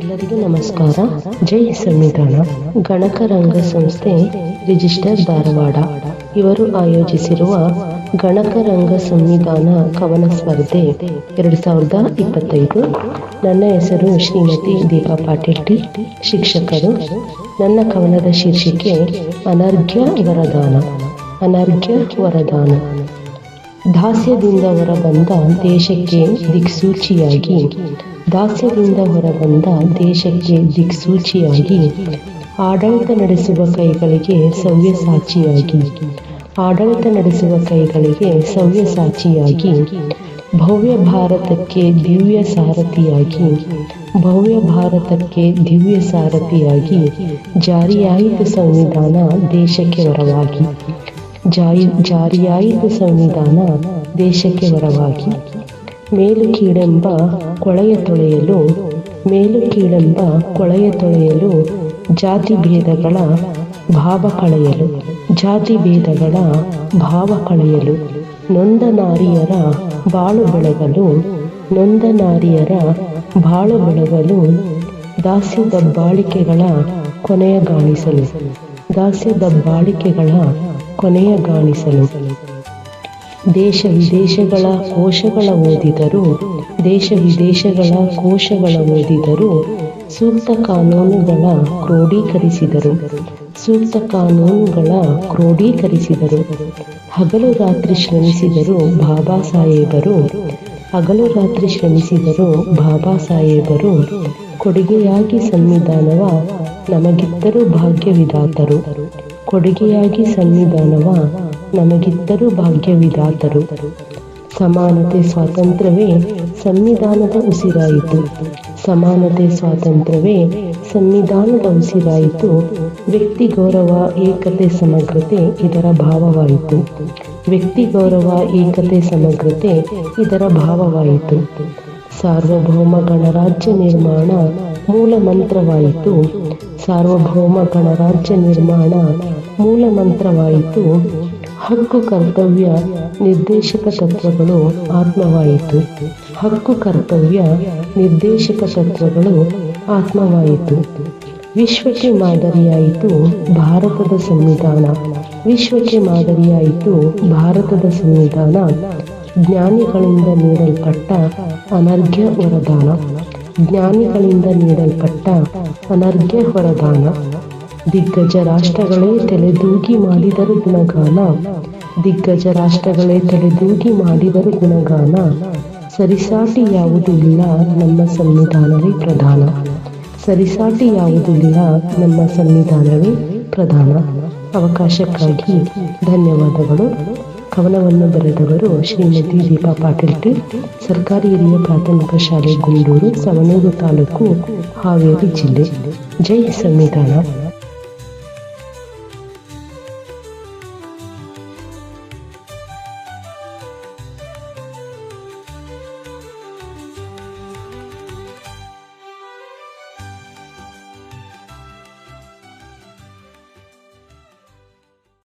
ಎಲ್ಲರಿಗೂ ನಮಸ್ಕಾರ. ಜೈ ಸಂವಿಧಾನ ಗಣಕರಂಗ ಸಂಸ್ಥೆ ರಿಜಿಸ್ಟರ್ ಧಾರವಾಡ. ಇವರು ಆಯೋಜಿಸಿರುವ ಗಣಕರಂಗ ಸಂವಿಧಾನ ಕವನ ಸ್ಪರ್ಧೆ ಎರಡು ಸಾವಿರದ ಇಪ್ಪತ್ತೈದು. ನನ್ನ ಹೆಸರು ಶ್ರೀಮತಿ ದೀಪಾ ಪಾಟೀಲ್ ಟಿ. ಶಿಕ್ಷಕರು. ನನ್ನ ಕವನದ ಶೀರ್ಷಿಕೆ ಅನರ್ಘ್ಯ ವರದಾನ. ಅನರ್ಘ್ಯ ವರದಾನ. ದಾಸ್ಯದಿಂದ ಹೊರಬಂದ ದೇಶಕ್ಕೆ ದಿಕ್ಸೂಚಿಯಾಗಿ ದಾಸ್ಯದಿಂದ ಹೊರಬಂದ ದೇಶಕ್ಕೆ ದಿಕ್ಸೂಚಿಯಾಗಿ ಆಡಳಿತ ನಡೆಸುವ ಕೈಗಳಿಗೆ ಸವ್ಯಸಾಚಿಯಾಗಿ ಆಡಳಿತ ನಡೆಸುವ ಕೈಗಳಿಗೆ ಸವ್ಯಸಾಚಿಯಾಗಿ ಭವ್ಯ ಭಾರತಕ್ಕೆ ದಿವ್ಯ ಸಾರಥಿಯಾಗಿ ಭವ್ಯ ಭಾರತಕ್ಕೆ ದಿವ್ಯ ಸಾರಥಿಯಾಗಿ ಜಾರಿಯಾಯಿತು ಸಂವಿಧಾನ ದೇಶಕ್ಕೆ ವರವಾಗಿ ಜಾರಿ ಜಾರಿಯಾಯಿತು ಸಂವಿಧಾನ ದೇಶಕ್ಕೆ ವರವಾಗಿ ಮೇಲು ಕೀಳೆಂಬ ಕೊಳೆಯ ತೊಳೆಯಲು ಮೇಲು ಕೀಳೆಂಬ ಕೊಳೆಯ ತೊಳೆಯಲು ಜಾತಿ ಭೇದಗಳ ಭಾವ ಕಳೆಯಲು ಜಾತಿ ಭೇದಗಳ ಭಾವ ಕಳೆಯಲು ನೊಂದ ನಾರಿಯರ ಬಾಳು ಬೆಳಗಲು ನೊಂದ ನಾರಿಯರ ಬಾಳು ಬೆಳಗಲು ದಾಸ್ಯ ದಬ್ಬಾಳಿಕೆಗಳ ಕೊನೆಯಗಾಣಿಸಲು ದಾಸ್ಯ ದಬ್ಬಾಳಿಕೆಗಳ ಕೊನೆಯಗಾಣಿಸಲು ದೇಶ ವಿದೇಶಗಳ ಕೋಶಗಳ ಓದಿದರು, ದೇಶ ವಿದೇಶಗಳ ಕೋಶಗಳ ಓದಿದರು ಸೂಕ್ತ ಕಾನೂನುಗಳ ಕ್ರೋಢೀಕರಿಸಿದರು. ಸೂಕ್ತ ಕಾನೂನುಗಳ ಕ್ರೋಢೀಕರಿಸಿದರು. ಹಗಲು ರಾತ್ರಿ ಶ್ರಮಿಸಿದರು ಬಾಬಾ ಸಾಹೇಬರು. ಹಗಲು ರಾತ್ರಿ ಶ್ರಮಿಸಿದರು ಬಾಬಾ ಸಾಹೇಬರು. ಕೊಡುಗೆಯಾಗಿ ಸಂವಿಧಾನವ ನಮಗಿದ್ದರೂ ಭಾಗ್ಯವಿದಾತರು. ಕೊಡುಗೆಯಾಗಿ ಸಂವಿಧಾನವ ನಮಗಿದ್ದರೂ ಭಾಗ್ಯವಿದಾತರು. ಸಮಾನತೆ ಸ್ವಾತಂತ್ರ್ಯವೇ ಸಂವಿಧಾನದ ಉಸಿರಾಯಿತು. ಸಮಾನತೆ ಸ್ವಾತಂತ್ರ್ಯವೇ ಸಂವಿಧಾನದ ಉಸಿರಾಯಿತು. ವ್ಯಕ್ತಿ ಗೌರವ, ಏಕತೆ, ಸಮಗ್ರತೆ ಇದರ ಭಾವವಾಯಿತು. ವ್ಯಕ್ತಿ ಗೌರವ, ಏಕತೆ, ಸಮಗ್ರತೆ ಇದರ ಭಾವವಾಯಿತು. ಸಾರ್ವಭೌಮ ಗಣರಾಜ್ಯ ನಿರ್ಮಾಣ ಮೂಲ ಮಂತ್ರವಾಯಿತು. ಸಾರ್ವಭೌಮ ಗಣರಾಜ್ಯ ನಿರ್ಮಾಣ ಮೂಲ ಮಂತ್ರವಾಯಿತು ಹಕ್ಕು ಕರ್ತವ್ಯ ನಿರ್ದೇಶಕ ತತ್ವಗಳು ಆತ್ಮವಾಯಿತು. ಹಕ್ಕು ಕರ್ತವ್ಯ ನಿರ್ದೇಶಕ ತತ್ವಗಳು ಆತ್ಮವಾಯಿತು. ವಿಶ್ವಕ್ಕೆ ಮಾದರಿಯಾಯಿತು ಭಾರತದ ಸಂವಿಧಾನ. ವಿಶ್ವಕ್ಕೆ ಮಾದರಿಯಾಯಿತು ಭಾರತದ ಸಂವಿಧಾನ. ಜ್ಞಾನಿಗಳಿಂದ ನೀಡಲ್ಪಟ್ಟ ಅನರ್ಘ್ಯ ವರದಾನ. ಜ್ಞಾನಿಗಳಿಂದ ನೀಡಲ್ಪಟ್ಟ ಅನರ್ಘ್ಯ ವರದಾನ. ದಿಗ್ಗಜ ರಾಷ್ಟ್ರಗಳೇ ತಲೆದೂಗಿ ಮಾಡಿದರು ಗುಣಗಾನ. ದಿಗ್ಗಜ ರಾಷ್ಟ್ರಗಳೇ ತಲೆದೂಗಿ ಮಾಡಿದರು ಗುಣಗಾನ. ಸರಿಸಾಟಿ ಯಾವುದೂ ಇಲ್ಲ, ನಮ್ಮ ಸಂವಿಧಾನವೇ ಪ್ರಧಾನ. ಸರಿಸಾಟಿ ಯಾವುದೂ ಇಲ್ಲ, ನಮ್ಮ ಸಂವಿಧಾನವೇ ಪ್ರಧಾನ. ಅವಕಾಶಕ್ಕಾಗಿ ಧನ್ಯವಾದಗಳು. ಕವನವನ್ನು ಬರೆದವರು ಶ್ರೀಮತಿ ದೀಪಾ ಪಾಟೀಲ್ ಟಿ. ಸರ್ಕಾರಿ ಹಿರಿಯ ಪ್ರಾಥಮಿಕ ಶಾಲೆ ಗುಂಡೂರು, ಸವಣೂರು ತಾಲೂಕು ಹಾವೇರಿ ಜಿಲ್ಲೆ. ಜೈ ಸಂವಿಧಾನ.